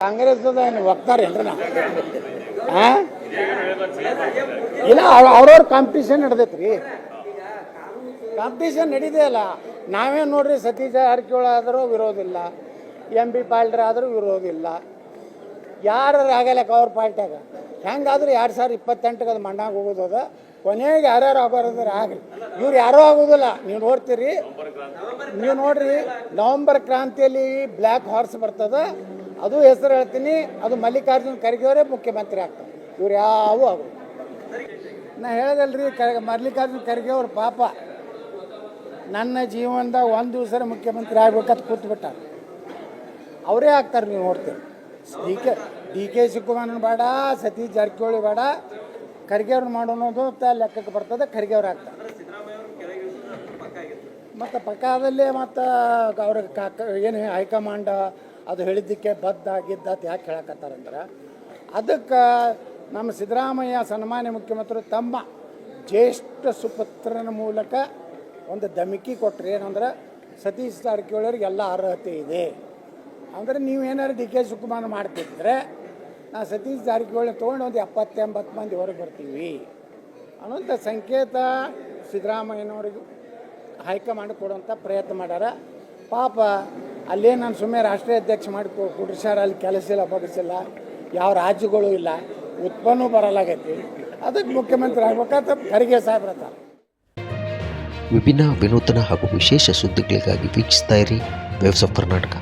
ಕಾಂಗ್ರೆಸ್ ಏನು ಒಗ್ತಾರೇನ್ರಿ ನಾ ಇಲ್ಲ, ಅವ್ರ- ಅವ್ರವ್ರ ಕಾಂಪಿಟೇಷನ್ ನಡ್ದೈತ್ರಿ. ಕಾಂಪಿಟೇಷನ್ ನಡೀದೇ ಅಲ್ಲ ನಾವೇ ನೋಡ್ರಿ ಸತೀಶ ಜಾರಕಿಹೊಳಿ ಆದರೂ ವಿರೋಧಿಲ್ಲ ಎಂ ಬಿ ಪಾಲ್ಡ್ರ್ ಆದರೂ ವಿರೋಧಿಲ್ಲ ಯಾರು ಆಗಲ್ಲಕ್ಕ ಅವ್ರ ಪಾರ್ಟ್ಯಾಗ? ಹೆಂಗಾದ್ರೂ ಎರಡು ಸಾವಿರ ಇಪ್ಪತ್ತೆಂಟಕ್ಕೆ ಅದು ಮಣ್ಣಾಗ ಹೋಗೋದು ಅದ. ಕೊನೆಗೆ ಯಾರ್ಯಾರು ಆಗೋರಂದ್ರೆ ಆಗಲಿ. ಇವ್ರು ಯಾರೂ ಆಗೋದಿಲ್ಲ. ನೀವು ನೋಡ್ತೀರಿ. ನೀವು ನೋಡ್ರಿ, ನವಂಬರ್ ಕ್ರಾಂತಿಯಲ್ಲಿ ಬ್ಲ್ಯಾಕ್ ಹಾರ್ಸ್ ಬರ್ತದ. ಅದು ಹೆಸರು ಹೇಳ್ತೀನಿ. ಅದು ಮಲ್ಲಿಕಾರ್ಜುನ್ ಖರ್ಗೆ ಅವರೇ ಮುಖ್ಯಮಂತ್ರಿ ಆಗ್ತಾರೆ. ಇವ್ರು ಯಾವೂ ಆಗೋದು ನಾ ಹೇಳ್ದಲ್ರಿ, ಕ, ಮಲ್ಲಿಕಾರ್ಜುನ್ ಖರ್ಗೆ ಅವ್ರ ಪಾಪ ನನ್ನ ಜೀವನದಾಗ ಒಂದು ದಿವಸ ಮುಖ್ಯಮಂತ್ರಿ ಆಗ್ಬೇಕಂತ ಕೂತ್ಬಿಟ್ಟ ಅವರೇ ಆಗ್ತಾರೆ ನೀವು ನೋಡ್ತೀರಿ. ಡಿ ಕೆ ಡಿ ಕೆ ಶಿವಕುಮಾರನ ಬೇಡ, ಸತೀಶ್ ಜಾರಕಿಹೊಳಿ ಬೇಡ. ಖರ್ಗೆ ಅವ್ರನ್ನ ಮಾಡೋದು ಲೆಕ್ಕಕ್ಕೆ ಬರ್ತದೆ, ಖರ್ಗೆ ಅವ್ರು ಆಗ್ತಾರೆ. ಮತ್ತು ಪಕ್ಕದಲ್ಲೇ ಮತ್ತು ಅವ್ರ ಕಾಕ ಏನು ಹೈಕಮಾಂಡ್ ಅದು ಹೇಳಿದ್ದಕ್ಕೆ ಬದ್ಧ ಅಂತ ಯಾಕೆ ಹೇಳಕತ್ತಾರಂದ್ರೆ, ಅದಕ್ಕೆ ನಮ್ಮ ಸಿದ್ದರಾಮಯ್ಯ ಸನ್ಮಾನ್ಯ ಮುಖ್ಯಮಂತ್ರಿ ತಮ್ಮ ಜ್ಯೇಷ್ಠ ಸುಪುತ್ರನ ಮೂಲಕ ಒಂದು ಧಮಕಿ ಕೊಟ್ಟರು ಏನಂದ್ರೆ, ಸತೀಶ್ ಜಾರಕಿಹೊಳಿಯವ್ರಿಗೆ ಎಲ್ಲ ಅರ್ಹತೆ ಇದೆ. ಅಂದರೆ ನೀವು ಏನಾದ್ರು ಡಿ ಕೆ ಶಿವಕುಮಾರ್ ಮಾಡ್ತಿದ್ರೆ, ನಾ ಸತೀಶ್ ಜಾರಕಿಹೊಳಿ ತೊಗೊಂಡು ಒಂದು ಎಪ್ಪತ್ತೆಂಬತ್ತು ಮಂದಿ ಹೊರಗೆ ಬರ್ತೀವಿ ಅನ್ನೋಂಥ ಸಂಕೇತ ಸಿದ್ದರಾಮಯ್ಯನವ್ರಿಗೆ ಹೈಕಮಾಂಡ್ ಕೊಡುವಂಥ ಪ್ರಯತ್ನ ಮಾಡ್ಯಾರ. ಪಾಪ ಅಲ್ಲೇ ನಾನು ಸುಮ್ಮನೆ ರಾಷ್ಟ್ರೀಯ ಅಧ್ಯಕ್ಷ ಮಾಡಿ ಕೊಡಿಸ್ಯಾರ ಅಲ್ಲಿ ಕೆಲಸ ಇಲ್ಲ ಬಗಸಿಲ್ಲ ಯಾವ ರಾಜ್ಯಗಳು ಇಲ್ಲ. ಉತ್ಪನ್ನ ಬರಲಾಗೈತಿ ಅದಕ್ಕೆ ಮುಖ್ಯಮಂತ್ರಿ ಆಗ್ಬೇಕಂತ ಖರ್ಗೆ ಸಾಹೇಬ್ರ ಹತ್ರ. ವಿಭಿನ್ನ ವಿನೂತನ ಹಾಗೂ ವಿಶೇಷ ಸುದ್ದಿಗಳಿಗಾಗಿ ವೀಕ್ಷಿಸ್ತಾ ಇರಿ. Waves of Karnataka